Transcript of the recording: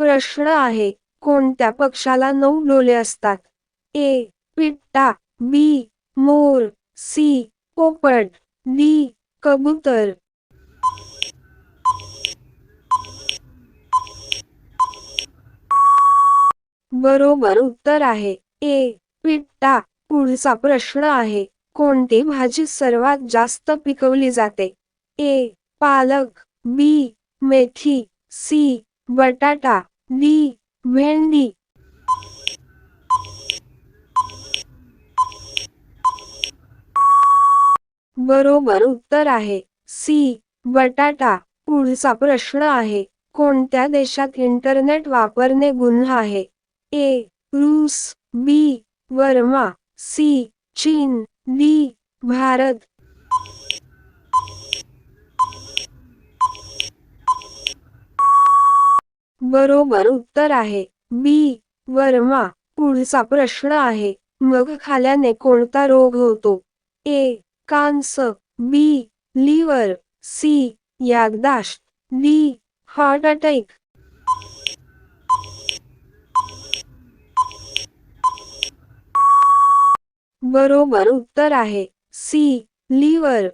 प्रश्न आहे कोणत्या पक्षाला नऊ डोले असतात? ए पिट्टा बी मोर सी पोपट डी कबूतर. बरोबर उत्तर आहे. ए पिट्टा पुढचा प्रश्न आहे कोणती भाजी सर्वात जास्त पिकवली जाते? ए पालक बी मेथी सी बटाटा. डी भेंडी बरोबर उत्तर आहे. सी बटाटा. पुढचा प्रश्न आहे. कोणत्या देशात इंटरनेट वापरणे गुन्हा आहे? ए रूस. बी वर्मा. सी चीन. डी भारत. बरोबर उत्तर आहे. बी. वर्मा पुढचा प्रश्न आहे. मग खाल्याने कोणता रोग होतो? ए. कांस बी. Liver C. याददाश्त डी. Heart attack. बरोबर उत्तर आहे. सी. लिव्हर.